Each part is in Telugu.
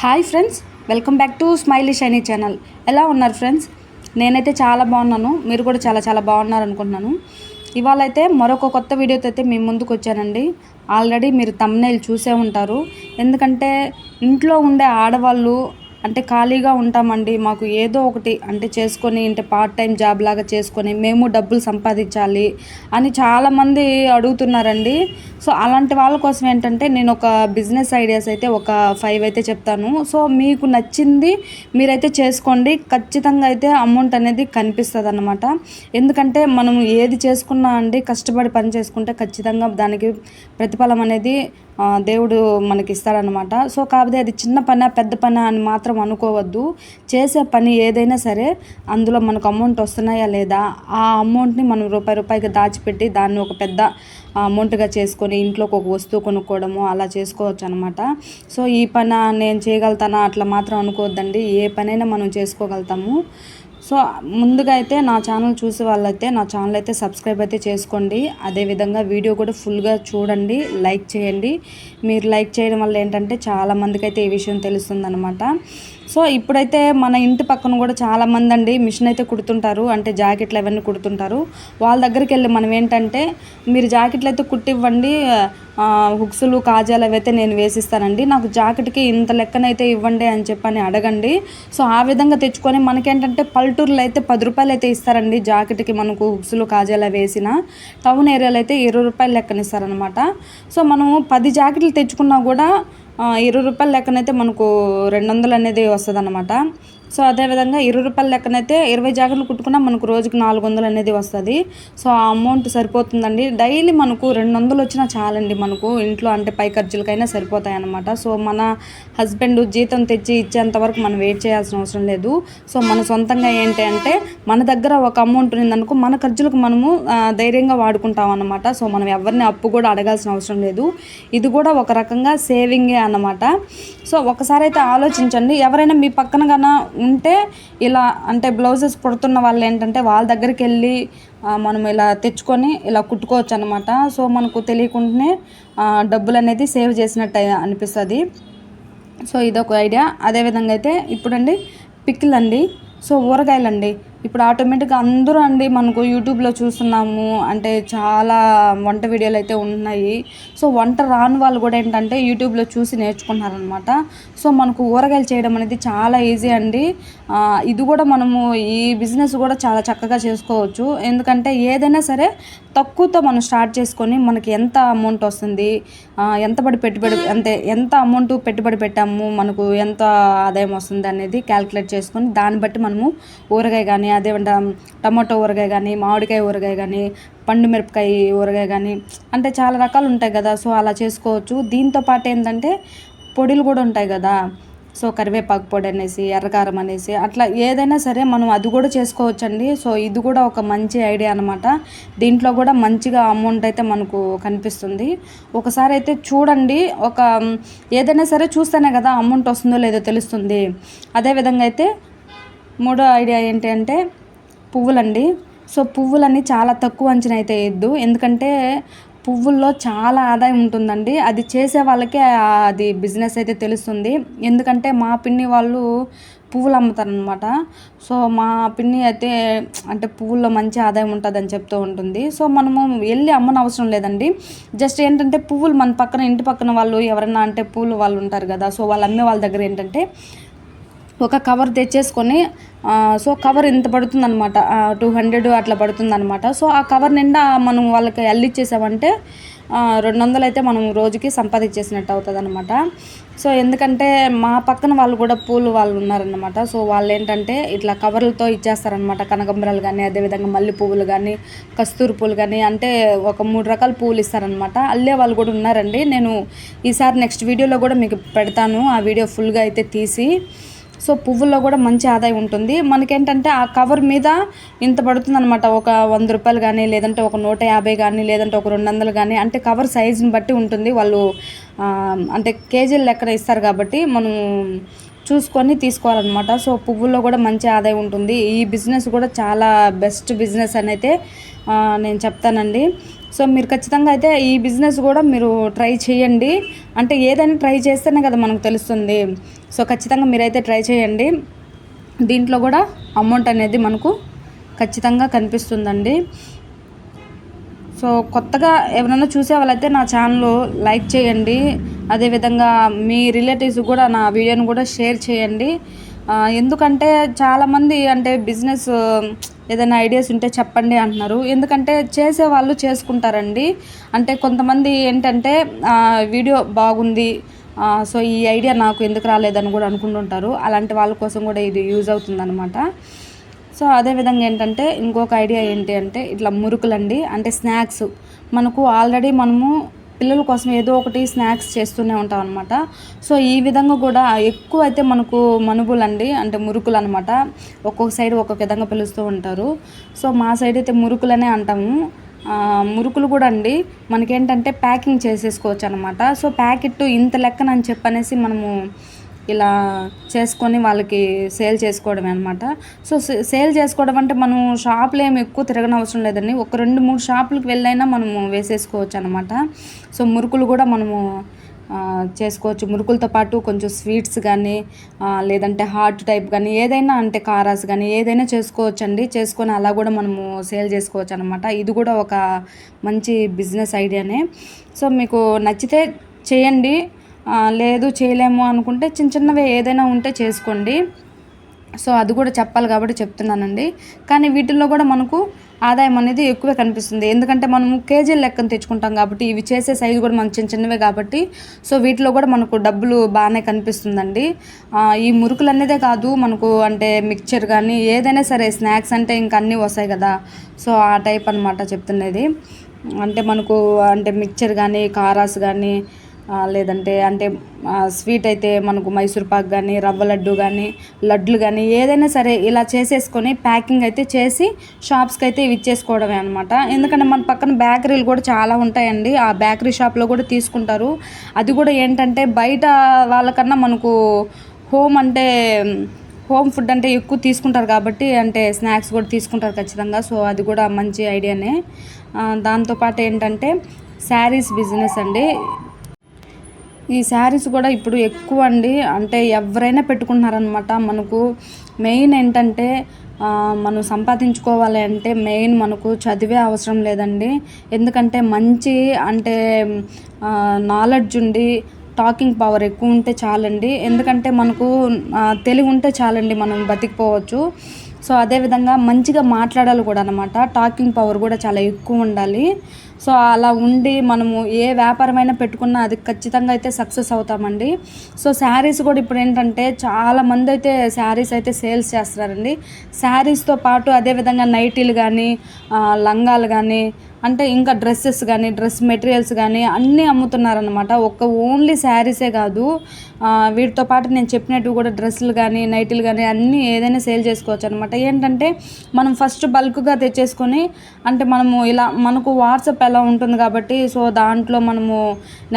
Hi friends welcome back to smiley shiny channel. ఎలా ఉన్నారు ఫ్రెండ్స్? నేనైతే చాలా బాగున్నాను. మీరు కూడా చాలా చాలా బాగున్నారు అనుకుంటున్నాను ఇవాళ అయితే మరొక కొత్త వీడియోతో అయితే మీ ముందుకు వచ్చానండి. ఆల్రెడీ మీరు తమ్నైల్ చూసే ఉంటారు. ఎందుకంటే ఇంట్లో ఉండే ఆడవాళ్ళు అంటే ఖాళీగా ఉంటామండి. మాకు ఏదో ఒకటి అంటే చేసుకొని అంటే పార్ట్ టైం జాబ్ లాగా చేసుకొని మేము డబ్బులు సంపాదించాలి అని చాలామంది అడుగుతున్నారండి. సో అలాంటి వాళ్ళ కోసం ఏంటంటే నేను ఒక బిజినెస్ ఐడియాస్ అయితే ఒక ఫైవ్ అయితే చెప్తాను. సో మీకు నచ్చింది మీరైతే చేసుకోండి. ఖచ్చితంగా అయితే అమౌంట్ అనేది కనిపిస్తుంది అనమాట ఎందుకంటే మనం ఏది చేసుకున్నా అండి కష్టపడి పని చేసుకుంటే ఖచ్చితంగా దానికి ప్రతిఫలం అనేది దేవుడు మనకి ఇస్తాడనమాట సో కాకపోతే అది చిన్న పని పెద్ద పని అని మాత్రం అనుకోవద్దు. చేసే పని ఏదైనా సరే అందులో మనకు అమౌంట్ వస్తున్నాయా లేదా ఆ అమౌంట్ని మనం రూపాయి రూపాయికి దాచిపెట్టి దాన్ని ఒక పెద్ద అమౌంట్గా చేసుకొని ఇంట్లోకి ఒక వస్తువు కొనుక్కోవడము అలా చేసుకోవచ్చు అనమాట సో ఈ పని నేను చేయగలుగుతానా అట్లా మాత్రం అనుకోవద్దండి. ఏ పనైనా మనం చేసుకోగలుగుతాము. సో ముందుగా అయితే నా ఛానల్ చూసే వాళ్ళైతే నా ఛానల్ అయితే సబ్స్క్రైబ్ అయితే చేసుకోండి. అదేవిధంగా వీడియో కూడా ఫుల్గా చూడండి లైక్ చేయండి. మీరు లైక్ చేయడం వల్ల ఏంటంటే చాలా మందికి అయితే ఈ విషయం తెలుస్తుందనమాట సో ఇప్పుడైతే మన ఇంటి పక్కన కూడా చాలామంది అండి మిషన్ అయితే కుడుతుంటారు అంటే జాకెట్లు అవన్నీ కుడుతుంటారు. వాళ్ళ దగ్గరికి వెళ్ళి మనం ఏంటంటే మీరు జాకెట్లు అయితే కుట్టివ్వండి హుక్స్లు కాజాలు అవైతే నేను వేసిస్తానండి. నాకు జాకెట్కి ఇంత లెక్కనైతే ఇవ్వండి అని చెప్పని అడగండి. సో ఆ విధంగా తెచ్చుకొని మనకేంటంటే పల్లెటూరులో అయితే పది రూపాయలు అయితే ఇస్తారండి జాకెట్కి మనకు హుక్స్లు కాజాలు వేసిన. టౌన్ ఏరియాలో అయితే ఇరవై రూపాయలు లెక్కనిస్తారనమాట సో మనము పది జాకెట్లు తెచ్చుకున్నా కూడా ఇరవై రూపాయల లెక్కనైతే మనకు రెండు వందలు అనేది వస్తుంది అనమాట సో అదేవిధంగా ఇరవై రూపాయల లెక్కనైతే ఇరవై జాకెట్లు కుట్టుకున్నా. మనకు రోజుకి నాలుగు వందలు అనేది వస్తుంది. సో ఆ అమౌంట్ సరిపోతుందండి. డైలీ మనకు రెండు వందలు వచ్చినా చాలండి మనకు. ఇంట్లో అంటే పై ఖర్చులకైనా సరిపోతాయి అన్నమాట సో మన హస్బెండ్ జీతం తెచ్చి ఇచ్చేంత వరకు మనం వెయిట్ చేయాల్సిన అవసరం లేదు. సో మన సొంతంగా ఏంటి అంటే మన దగ్గర ఒక అమౌంట్ ఉందనుకో మన ఖర్చులకు మనము ధైర్యంగా వాడుకుంటాం అన్నమాట సో మనం ఎవరిని అప్పు కూడా అడగాల్సిన అవసరం లేదు. ఇది కూడా ఒక రకంగా సేవింగే అన్నమాట. సో ఒకసారి అయితే ఆలోచించండి. ఎవరైనా మీ పక్కన కన్నా ఉంటే ఇలా అంటే బ్లౌజెస్ కుడుతున్న వాళ్ళు ఏంటంటే వాళ్ళ దగ్గరికి వెళ్ళి మనం ఇలా తెచ్చుకొని ఇలా కుట్టుకోవచ్చు అనమాట సో మనకు తెలియకుండానే డబ్బులు అనేది సేవ్ చేసినట్టు అనిపిస్తుంది. సో ఇదొక ఐడియా. అదేవిధంగా అయితే ఇప్పుడండి పిక్కిల్ అండి సో ఊరగాయలండి. ఇప్పుడు ఆటోమేటిక్గా అందరూ అండి మనకు యూట్యూబ్లో చూస్తున్నాము. అంటే చాలా వంట వీడియోలు అయితే ఉన్నాయి సో వంట రాని వాళ్ళు కూడా ఏంటంటే యూట్యూబ్లో చూసి నేర్చుకుంటున్నారనమాట సో మనకు ఊరగాయలు చేయడం అనేది చాలా ఈజీ అండి. ఇది కూడా మనము ఈ బిజినెస్ కూడా చాలా చక్కగా చేసుకోవచ్చు. ఎందుకంటే ఏదైనా సరే తక్కువతో మనం స్టార్ట్ చేసుకొని మనకి ఎంత అమౌంట్ వస్తుంది ఎంత పడి పెట్టుబడి అంటే ఎంత అమౌంట్ పెట్టుబడి పెట్టాము మనకు ఎంత ఆదాయం వస్తుంది అనేది క్యాలిక్యులేట్ చేసుకొని దాన్ని బట్టి మనము ఊరగాయ కానీ అదే టమాటో ఊరగాయ కానీ మామిడికాయ ఊరగాయ కానీ పండు మిరపకాయ ఊరగాయ కానీ అంటే చాలా రకాలు ఉంటాయి కదా. సో అలా చేసుకోవచ్చు. దీంతో పాటు ఏంటంటే పొడులు కూడా ఉంటాయి కదా. సో కరివేపాకు పొడి అనేసి ఎర్రకారం అనేసి అట్లా ఏదైనా సరే మనం అది కూడా చేసుకోవచ్చండి. సో ఇది కూడా ఒక మంచి ఐడియా అనమాట దీంట్లో కూడా మంచిగా అమౌంట్ అయితే మనకు కనిపిస్తుంది. ఒకసారి అయితే చూడండి. ఒక ఏదైనా సరే చూస్తేనే కదా అమౌంట్ వస్తుందో లేదో తెలుస్తుంది. అదేవిధంగా అయితే మూడో ఐడియా ఏంటి అంటే పువ్వులండి. సో పువ్వులని చాలా తక్కువ అంచనా అయితే వేయద్దు. ఎందుకంటే పువ్వుల్లో చాలా ఆదాయం ఉంటుందండి. అది చేసే వాళ్ళకే అది బిజినెస్ అయితే తెలుస్తుంది. ఎందుకంటే మా పిన్ని వాళ్ళు పువ్వులు అమ్ముతారనమాట సో మా పిన్ని అయితే అంటే పువ్వుల్లో మంచి ఆదాయం ఉంటుందని చెప్తూ ఉంటుంది. సో మనము వెళ్ళి అమ్మని అవసరం లేదండి. జస్ట్ ఏంటంటే పువ్వులు మన పక్కన ఇంటి పక్కన వాళ్ళు ఎవరైనా అంటే పూలు వాళ్ళు ఉంటారు కదా సో వాళ్ళు అమ్మే వాళ్ళ దగ్గర ఏంటంటే ఒక కవర్ తెచ్చేసుకొని సో కవర్ ఇంత పడుతుంది అనమాట టూ హండ్రెడ్ అట్లా పడుతుంది అనమాట సో ఆ కవర్ నిండా మనం వాళ్ళకి అల్లిచ్చేసామంటే రెండు వందలు అయితే మనం రోజుకి సంపాదించేసినట్టు అవుతుంది అనమాట సో ఎందుకంటే మా పక్కన వాళ్ళు కూడా పూలు వాళ్ళు ఉన్నారనమాట సో వాళ్ళు ఏంటంటే ఇట్లా కవర్లతో ఇచ్చేస్తారనమాట కనకంబరాలు కానీ అదేవిధంగా మల్లె పువ్వులు కానీ కస్తూరి పూలు కానీ అంటే ఒక మూడు రకాల పువ్వులు ఇస్తారనమాట అల్లే వాళ్ళు కూడా ఉన్నారండి. నేను ఈసారి నెక్స్ట్ వీడియోలో కూడా మీకు పెడతాను. ఆ వీడియో ఫుల్గా అయితే తీసి సో పువ్వుల్లో కూడా మంచి ఆదాయం ఉంటుంది. మనకేంటంటే ఆ కవర్ మీద ఇంత పడుతుంది అనమాట ఒక వంద రూపాయలు కానీ లేదంటే ఒక నూట యాభై కానీ లేదంటే ఒక రెండు వందలు కానీ అంటే కవర్ సైజుని బట్టి ఉంటుంది. వాళ్ళు అంటే కేజీలు లెక్కన ఇస్తారు కాబట్టి మనం చూసుకొని తీసుకోవాలన్నమాట. సో పువ్వుల్లో కూడా మంచి ఆదాయం ఉంటుంది. ఈ బిజినెస్ కూడా చాలా బెస్ట్ బిజినెస్ అని అయితే నేను చెప్తానండి. సో మీరు ఖచ్చితంగా అయితే ఈ బిజినెస్ కూడా మీరు ట్రై చేయండి. అంటే ఏదైనా ట్రై చేస్తేనే కదా మనకు తెలుస్తుంది. సో ఖచ్చితంగా మీరైతే ట్రై చేయండి. దీంట్లో కూడా అమౌంట్ అనేది మనకు ఖచ్చితంగా కనిపిస్తుందండి. సో కొత్తగా ఎవరైనా చూసే వాళ్ళైతే నా ఛానల్ లైక్ చేయండి. అదేవిధంగా మీ రిలేటివ్స్ కూడా నా వీడియోని కూడా షేర్ చేయండి. ఎందుకంటే చాలామంది అంటే బిజినెస్ ఏదైనా ఐడియాస్ ఉంటే చెప్పండి అంటున్నారు. ఎందుకంటే చేసే వాళ్ళు చేసుకుంటారండి. అంటే కొంతమంది ఏంటంటే వీడియో బాగుంది సో ఈ ఐడియా నాకు ఎందుకు రాలేదని కూడా అనుకుంటుంటారు. అలాంటి వాళ్ళ కోసం కూడా ఇది యూజ్ అవుతుందన్నమాట. సో అదేవిధంగా ఏంటంటే ఇంకొక ఐడియా ఏంటి అంటే ఇట్లా మురుకులండి. అంటే స్నాక్స్. మనకు ఆల్రెడీ మనము పిల్లల కోసం ఏదో ఒకటి స్నాక్స్ చేస్తూనే ఉంటాం అనమాట సో ఈ విధంగా కూడా ఎక్కువ అయితే మనకు మనుబులండి అంటే మురుకులు అనమాట ఒక్కొక్క సైడ్ ఒక్కొక్క విధంగా పిలుస్తూ ఉంటారు. సో మా సైడ్ అయితే మురుకులనే అంటాము. మురుకులు కూడా అండి. మనకేంటంటే ప్యాకింగ్ చేసేసుకోవచ్చు అనమాట సో ప్యాకెట్ ఇంత లెక్కన అని చెప్పనేసి మనము ఇలా చేసుకొని వాళ్ళకి సేల్ చేసుకోవడమే అనమాట సో సే- సేల్ చేసుకోవడం అంటే మనం షాపులు ఏమి ఎక్కువ తిరగనవసరం లేదండి. ఒక రెండు మూడు షాపులకు వెళ్ళైనా మనము వేసేసుకోవచ్చు అనమాట సో మురుకులు కూడా మనము చేసుకోవచ్చు. మురుకులతో పాటు కొంచెం స్వీట్స్ కానీ లేదంటే హాట్ టైప్ కానీ ఏదైనా అంటే కారాస్ కానీ ఏదైనా చేసుకోవచ్చు అండి చేసుకొని అలా కూడా మనము సేల్ చేసుకోవచ్చు అనమాట ఇది కూడా ఒక మంచి బిజినెస్ ఐడియానే. సో మీకు నచ్చితే చేయండి. లేదు చేయలేము అనుకుంటే చిన్న చిన్నవి ఏదైనా ఉంటే చేసుకోండి. సో అది కూడా చెప్పాలి కాబట్టి చెప్తున్నానండి. కానీ వీటిల్లో కూడా మనకు ఆదాయం అనేది ఎక్కువే కనిపిస్తుంది. ఎందుకంటే మనము కేజీల లెక్కన తెచ్చుకుంటాం కాబట్టి ఇవి చేసే సైజు కూడా మనకు చిన్న చిన్నవే కాబట్టి సో వీటిలో కూడా మనకు డబ్బులు బాగానే కనిపిస్తుందండి. ఈ మురుకులు అనేదే కాదు మనకు అంటే మిక్చర్ కానీ ఏదైనా సరే స్నాక్స్ అంటే ఇంకా అన్నీ వస్తాయి కదా. సో ఆ టైప్ అనమాట చెప్తున్నది. అంటే మనకు అంటే మిక్చర్ కానీ కారాస్ కానీ లేదంటే అంటే స్వీట్ అయితే మనకు మైసూర్ పాక్ కానీ రవ్వ లడ్డు కానీ లడ్లు కానీ ఏదైనా సరే ఇలా చేసేసుకొని ప్యాకింగ్ అయితే చేసి షాప్స్కి అయితే ఇవి ఇచ్చేసుకోవడమే అనమాట ఎందుకంటే మన పక్కన బేకరీలు కూడా చాలా ఉంటాయండి. ఆ బేకరీ షాప్లో కూడా తీసుకుంటారు. అది కూడా ఏంటంటే బయట వాళ్ళకన్నా మనకు హోమ్ అంటే హోమ్ ఫుడ్ అంటే ఎక్కువ తీసుకుంటారు కాబట్టి అంటే స్నాక్స్ కూడా తీసుకుంటారు ఖచ్చితంగా. సో అది కూడా మంచి ఐడియానే. దాంతోపాటు ఏంటంటే శారీస్ బిజినెస్ అండి. ఈ శారీస్ కూడా ఇప్పుడు ఎక్కువ అండి. అంటే ఎవరైనా పెట్టుకుంటున్నారనమాట మనకు మెయిన్ ఏంటంటే మనం సంపాదించుకోవాలి అంటే మెయిన్ మనకు చదివే అవసరం లేదండి. ఎందుకంటే మంచి అంటే నాలెడ్జ్ ఉండి టాకింగ్ పవర్ ఎక్కువ ఉంటే చాలండి. ఎందుకంటే మనకు తెలివి ఉంటే చాలండి మనం బతికిపోవచ్చు. సో అదేవిధంగా మంచిగా మాట్లాడాలి కూడా అనమాట టాకింగ్ పవర్ కూడా చాలా ఎక్కువ ఉండాలి. సో అలా ఉండి మనము ఏ వ్యాపారమైనా పెట్టుకున్నా అది ఖచ్చితంగా అయితే సక్సెస్ అవుతామండి. సో శారీస్ కూడా ఇప్పుడు ఏంటంటే చాలా మంది అయితే శారీస్ అయితే సేల్స్ చేస్తున్నారండి. శారీస్తో పాటు అదేవిధంగా నైటీలు కానీ లంగాలు కానీ అంటే ఇంకా డ్రెస్సెస్ కానీ డ్రెస్ మెటీరియల్స్ కానీ అన్నీ అమ్ముతున్నారనమాట ఒక్క ఓన్లీ శారీసే కాదు. వీటితో పాటు నేను చెప్పినట్టు కూడా డ్రెస్సులు కానీ నైటీలు కానీ అన్నీ ఏదైనా సేల్ చేసుకోవచ్చు అనమాట ఏంటంటే మనం ఫస్ట్ బల్క్గా తెచ్చేసుకొని అంటే మనము ఇలా మనకు వాట్సాప్ ఎలా ఉంటుంది కాబట్టి సో దాంట్లో మనము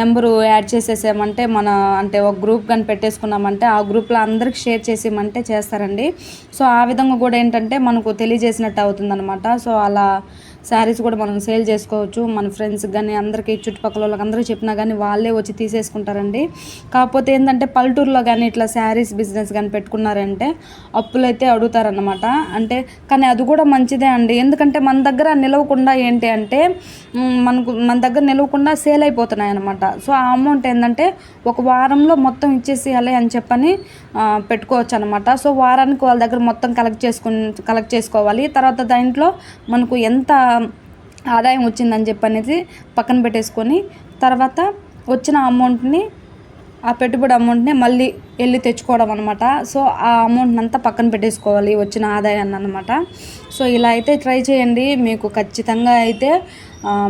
నెంబరు యాడ్ చేసేసామంటే మన అంటే ఒక గ్రూప్ కానీ పెట్టేసుకున్నామంటే ఆ గ్రూప్లో అందరికి షేర్ చేసేయమంటే చేస్తారండి. సో ఆ విధంగా కూడా ఏంటంటే మనకు తెలియజేసినట్టు అవుతుందన్నమాట. సో అలా శారీస్ కూడా మనం సేల్ చేసుకోవచ్చు. మన ఫ్రెండ్స్ కానీ అందరికీ చుట్టుపక్కల వాళ్ళకి అందరికీ చెప్పినా కానీ వాళ్ళే వచ్చి తీసేసుకుంటారండి. కాకపోతే ఏంటంటే పల్లెటూరులో కానీ ఇట్లా శారీస్ బిజినెస్ కానీ పెట్టుకున్నారంటే అప్పులైతే అడుగుతారనమాట అడుగుతారన్నమాట. అంటే కానీ అది కూడా మంచిదే అండి. ఎందుకంటే మన దగ్గర నిలవకుండా ఏంటి అంటే మనకు మన దగ్గర నిలవకుండా సేల్ అయిపోతున్నాయి అనమాట సో ఆ అమౌంట్ ఏంటంటే ఒక వారంలో మొత్తం ఇచ్చేసేయాలి అని చెప్పని పెట్టుకోవచ్చు అనమాట సో వారానికి వాళ్ళ దగ్గర మొత్తం కలెక్ట్ చేసుకుని కలెక్ట్ చేసుకోవాలి. తర్వాత దాంట్లో మనకు ఎంత ఆదాయం వచ్చిందని చెప్పి అనేది పక్కన పెట్టేసుకొని తర్వాత వచ్చిన అమౌంట్ని ఆ పెట్టుబడి అమౌంట్ని మళ్ళీ వెళ్ళి తెచ్చుకోవడం అనమాట సో ఆ అమౌంట్ని అంతా పక్కన పెట్టేసుకోవాలి వచ్చిన ఆదాయాన్ని అనమాట సో ఇలా అయితే ట్రై చేయండి. మీకు ఖచ్చితంగా అయితే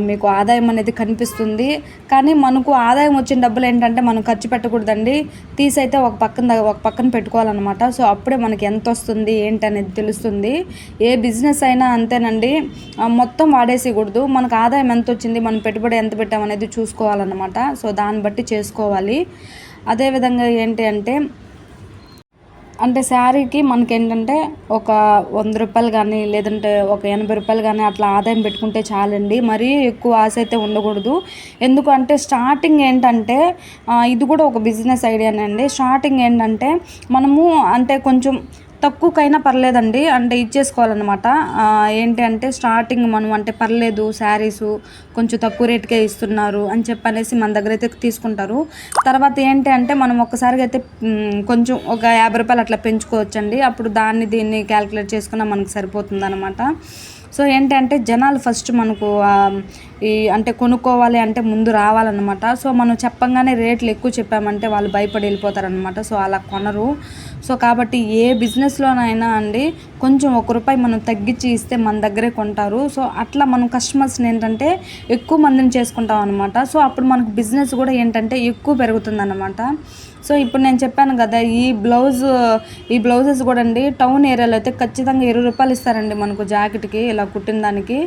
మీకు ఆదాయం అనేది కనిపిస్తుంది. కానీ మనకు ఆదాయం వచ్చిన డబ్బులు ఏంటంటే మనం ఖర్చు పెట్టకూడదండి. తీసైతే ఒక పక్కన ఒక పక్కన పెట్టుకోవాలన్నమాట. సో అప్పుడే మనకి ఎంత వస్తుంది ఏంటి అనేది తెలుస్తుంది. ఏ బిజినెస్ అయినా అంతేనండి. మొత్తం వాడేసేయకూడదు. మనకు ఆదాయం ఎంత వచ్చింది మనం పెట్టుబడి ఎంత పెట్టామనేది చూసుకోవాలన్నమాట. సో దాన్ని బట్టి చేసుకోవాలి. అదేవిధంగా ఏంటి అంటే అంటే శారీకి మనకి ఏంటంటే ఒక వంద రూపాయలు కానీ లేదంటే ఒక ఎనభై రూపాయలు కానీ అట్లా ఆదాయం పెట్టుకుంటే చాలండి. మరీ ఎక్కువ ఆశ అయితే ఉండకూడదు. ఎందుకంటే స్టార్టింగ్ ఏంటంటే ఇది కూడా ఒక బిజినెస్ ఐడియానండి స్టార్టింగ్ ఏంటంటే మనము అంటే కొంచెం తక్కువకైనా పర్లేదండి. అంటే ఇచ్చేసుకోవాలన్నమాట. ఏంటి అంటే స్టార్టింగ్ మనం అంటే పర్లేదు శారీస్ కొంచెం తక్కువ రేటుకే ఇస్తున్నారు అని చెప్పనేసి మన దగ్గర అయితే తీసుకుంటారు. తర్వాత ఏంటి అంటే మనం ఒక్కసారిగా అయితే కొంచెం ఒక యాభై రూపాయలు అట్లా పెంచుకోవచ్చండి. అప్పుడు దాన్ని దీన్ని క్యాలిక్యులేట్ చేసుకున్నా మనకు సరిపోతుంది అనమాట సో ఏంటంటే జనాలు ఫస్ట్ మనకు ఈ అంటే కొనుక్కోవాలి అంటే ముందు రావాలన్నమాట. సో మనం చెప్పంగానే రేట్లు ఎక్కువ చెప్పామంటే వాళ్ళు భయపడి వెళ్ళిపోతారనమాట సో అలా కొనరు. సో కాబట్టి ఏ బిజినెస్లోనైనా అండి కొంచెం ఒక రూపాయి మనం తగ్గించి ఇస్తే మన దగ్గరే కొంటారు. సో అట్లా మనం కస్టమర్స్ని ఏంటంటే ఎక్కువ మందిని చేసుకుంటాం అనమాట సో అప్పుడు మనకు బిజినెస్ కూడా ఏంటంటే ఎక్కువ పెరుగుతుందన్నమాట. సో ఇప్పుడు నేను చెప్పాను కదా ఈ బ్లౌజ్ ఈ బ్లౌజెస్ కూడా అండి టౌన్ ఏరియాలో అయితే ఖచ్చితంగా ఇరవై రూపాయలు ఇస్తారండి మనకు జాకెట్కి ఇలా కుట్టిన దానికి.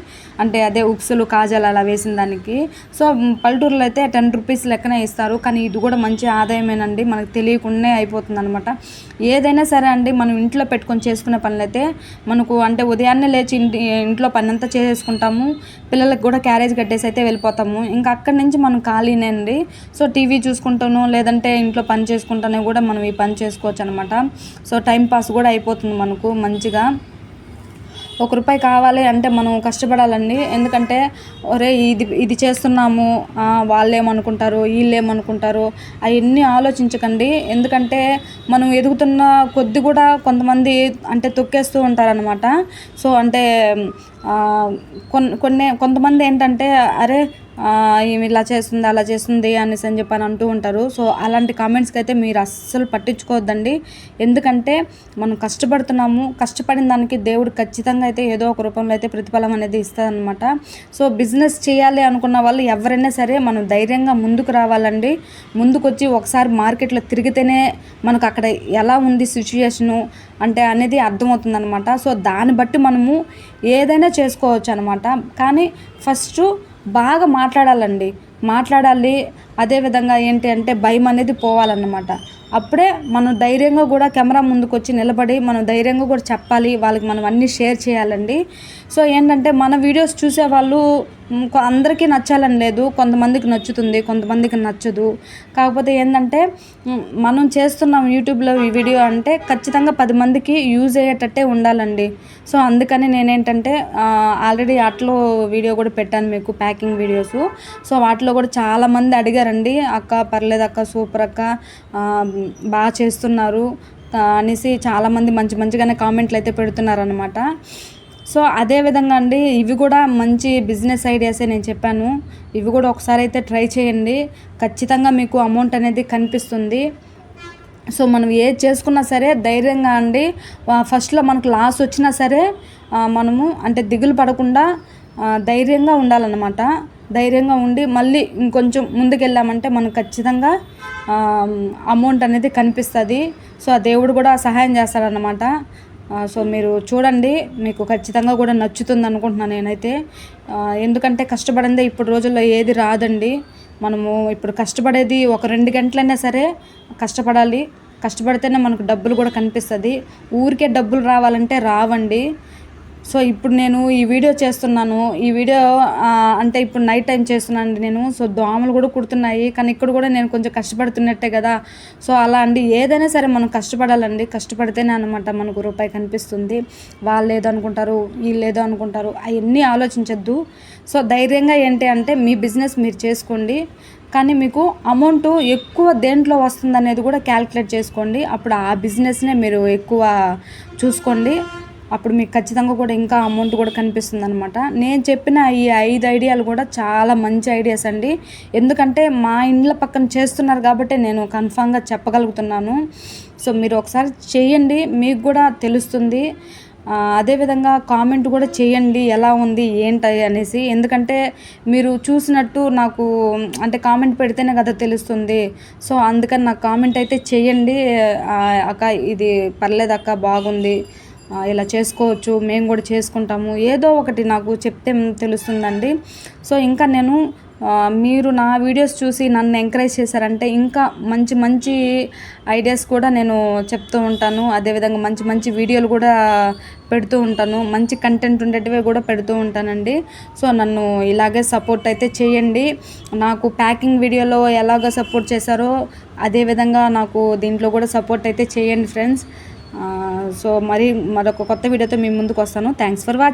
అంటే అదే ఉప్సులు కాజాలు అలా వేసిన దానికి. సో పల్లెటూరులో అయితే టెన్ రూపీస్ లెక్కనే ఇస్తారు. కానీ ఇది కూడా మంచి ఆదాయమేనండి. మనకు తెలియకుండానే అయిపోతుంది అనమాట ఏదైనా సరే అండి మనం ఇంట్లో పెట్టుకొని చేసుకునే పనులైతే మనకు అంటే ఉదయాన్నే లేచి ఇంటి ఇంట్లో పని అంతా చేసేసుకుంటాము పిల్లలకు కూడా క్యారేజ్ కట్టేసి అయితే వెళ్ళిపోతాము. ఇంకా అక్కడి నుంచి మనం ఖాళీనే అండి. సో టీవీ చూసుకుంటాను లేదంటే ఇంట్లో పని చేసుకుంటానే కూడా మనం ఈ పని చేసుకోవచ్చు అనమాట సో టైం పాస్ కూడా అయిపోతుంది మనకు మంచిగా. ఒక రూపాయి కావాలి అంటే మనం కష్టపడాలండి. ఎందుకంటే ఒరే ఇది ఇది చేస్తున్నాము వాళ్ళు ఏమనుకుంటారు వీళ్ళు ఏమనుకుంటారు అవన్నీ ఆలోచించకండి. ఎందుకంటే మనం ఎదుగుతున్న కొద్ది కూడా కొంతమంది అంటే తొక్కేస్తూ ఉంటారనమాట సో అంటే కొన్ని కొన్ని కొంతమంది ఏంటంటే అరే ఈమె ఇలా చేస్తుంది అలా చేస్తుంది అనేసి అని చెప్పి అని అంటూ ఉంటారు. సో అలాంటి కామెంట్స్కి అయితే మీరు అస్సలు పట్టించుకోవద్దండి. ఎందుకంటే మనం కష్టపడుతున్నాము. కష్టపడిన దానికి దేవుడు ఖచ్చితంగా అయితే ఏదో ఒక రూపంలో అయితే ప్రతిఫలం అనేది ఇస్తుందన్నమాట సో బిజినెస్ చేయాలి అనుకున్న వాళ్ళు ఎవరైనా సరే మనం ధైర్యంగా ముందుకు రావాలండి. ముందుకొచ్చి ఒకసారి మార్కెట్లో తిరిగితేనే మనకు అక్కడ ఎలా ఉంది సిచ్యుయేషను అంటే అనేది అర్థమవుతుంది అనమాట సో దాన్ని బట్టి మనము ఏదైనా చేసుకోవచ్చు అనమాట కానీ ఫస్ట్ బాగా మాట్లాడాలండి. మాట్లాడాలి. అదేవిధంగా ఏంటి అంటే భయం అనేది పోవాలన్నమాట. అప్పుడే మనం ధైర్యంగా కూడా కెమెరా ముందుకు వచ్చి నిలబడి మనం ధైర్యంగా కూడా చెప్పాలి. వాళ్ళకి మనం అన్నీ షేర్ చేయాలండి. సో ఏంటంటే మన వీడియోస్ చూసే వాళ్ళు అందరికీ నచ్చాలని లేదు కొంతమందికి నచ్చుతుంది కొంతమందికి నచ్చదు. కాకపోతే ఏంటంటే మనం చేస్తున్నాం యూట్యూబ్లో ఈ వీడియో అంటే ఖచ్చితంగా పది మందికి యూజ్ అయ్యేటట్టే ఉండాలండి. సో అందుకని నేనేంటంటే ఆల్రెడీ అట్లో వీడియో కూడా పెట్టాను మీకు ప్యాకింగ్ వీడియోస్. సో వాటిలో కూడా చాలామంది అడిగారండి అక్క పర్లేదు అక్క సూపర్ అక్క బాగా చేస్తున్నారు. అనేసి చాలామంది మంచి మంచిగానే కామెంట్లు అయితే పెడుతున్నారనమాట సో అదే విధంగా అండి ఇవి కూడా మంచి బిజినెస్ ఐడియాసే నేను చెప్పాను. ఇవి కూడా ఒకసారి అయితే ట్రై చేయండి. ఖచ్చితంగా మీకు అమౌంట్ అనేది కనిపిస్తుంది. సో మనం ఏది చేసుకున్నా సరే ధైర్యంగా అండి. ఫస్ట్లో మనకు లాస్ వచ్చినా సరే మనము అంటే దిగులు పడకుండా ధైర్యంగా ఉండాలన్నమాట. ధైర్యంగా ఉండి మళ్ళీ ఇంకొంచెం ముందుకెళ్ళామంటే మనకు ఖచ్చితంగా అమౌంట్ అనేది కనిపిస్తుంది. సో ఆ దేవుడు కూడా సహాయం చేస్తాడనమాట సో మీరు చూడండి మీకు ఖచ్చితంగా కూడా నచ్చుతుంది అనుకుంటున్నాను నేనైతే. ఎందుకంటే కష్టపడిందే ఇప్పుడు రోజుల్లో ఏది రాదండి. మనము ఇప్పుడు కష్టపడేది ఒక రెండు గంటలైనా సరే కష్టపడాలి. కష్టపడితేనే మనకు డబ్బులు కూడా కనిపిస్తుంది. ఊరికే డబ్బులు రావాలంటే రావండి. సో ఇప్పుడు నేను ఈ వీడియో చేస్తున్నాను. ఈ వీడియో అంటే ఇప్పుడు నైట్ టైం చేస్తున్నాను నేను. సో దోమలు కూడా కుడుతున్నాయి. కానీ ఇక్కడ కూడా నేను కొంచెం కష్టపడుతున్నట్టే కదా. సో అలా అండి. ఏదైనా సరే మనం కష్టపడాలండి. కష్టపడితేనే అనమాట మనకు రూపాయి కనిపిస్తుంది. వాళ్ళు ఏదో అనుకుంటారు వీళ్ళు ఏదో అనుకుంటారు. అవన్నీ ఆలోచించద్దు. సో ధైర్యంగా ఏంటి అంటే మీ బిజినెస్ మీరు చేసుకోండి. కానీ మీకు అమౌంట్ ఎక్కువ దేంట్లో వస్తుంది అనేది కూడా క్యాలిక్యులేట్ చేసుకోండి. అప్పుడు ఆ బిజినెస్నే మీరు ఎక్కువ చూసుకోండి. అప్పుడు మీకు ఖచ్చితంగా కూడా ఇంకా అమౌంట్ కూడా కనిపిస్తుంది అనమాట నేను చెప్పిన ఈ ఐదు ఐడియాలు కూడా చాలా మంచి ఐడియాస్ అండి. ఎందుకంటే మా ఇండ్ల పక్కన చేస్తున్నారు కాబట్టి నేను కన్ఫామ్గా చెప్పగలుగుతున్నాను. సో మీరు ఒకసారి చేయండి మీకు కూడా తెలుస్తుంది. అదేవిధంగా కామెంట్ కూడా చేయండి ఎలా ఉంది ఏంటి అనేసి. ఎందుకంటే మీరు చూసినట్టు నాకు అంటే కామెంట్ పెడితేనే కదా తెలుస్తుంది. సో అందుకని నాకు కామెంట్ అయితే చేయండి. అక్క ఇది పర్లేదు అక్క బాగుంది. ఇలా చేసుకోవచ్చు మేము కూడా చేసుకుంటాము. ఏదో ఒకటి నాకు చెప్తే తెలుస్తుందండి. సో ఇంకా నేను మీరు నా వీడియోస్ చూసి నన్ను ఎంకరేజ్ చేశారంటే ఇంకా మంచి మంచి ఐడియాస్ కూడా నేను చెప్తూ ఉంటాను. అదేవిధంగా మంచి మంచి వీడియోలు కూడా పెడుతూ ఉంటాను. మంచి కంటెంట్ ఉండేటివి కూడా పెడుతూ ఉంటానండి. సో నన్ను ఇలాగే సపోర్ట్ అయితే చేయండి. నాకు ప్యాకింగ్ వీడియోలో ఎలాగ సపోర్ట్ చేశారో అదేవిధంగా నాకు దీంట్లో కూడా సపోర్ట్ అయితే చేయండి ఫ్రెండ్స్ సో మరి మరొక కొత్త వీడియోతో మీ ముందుకు వస్తాను. Thanks for watching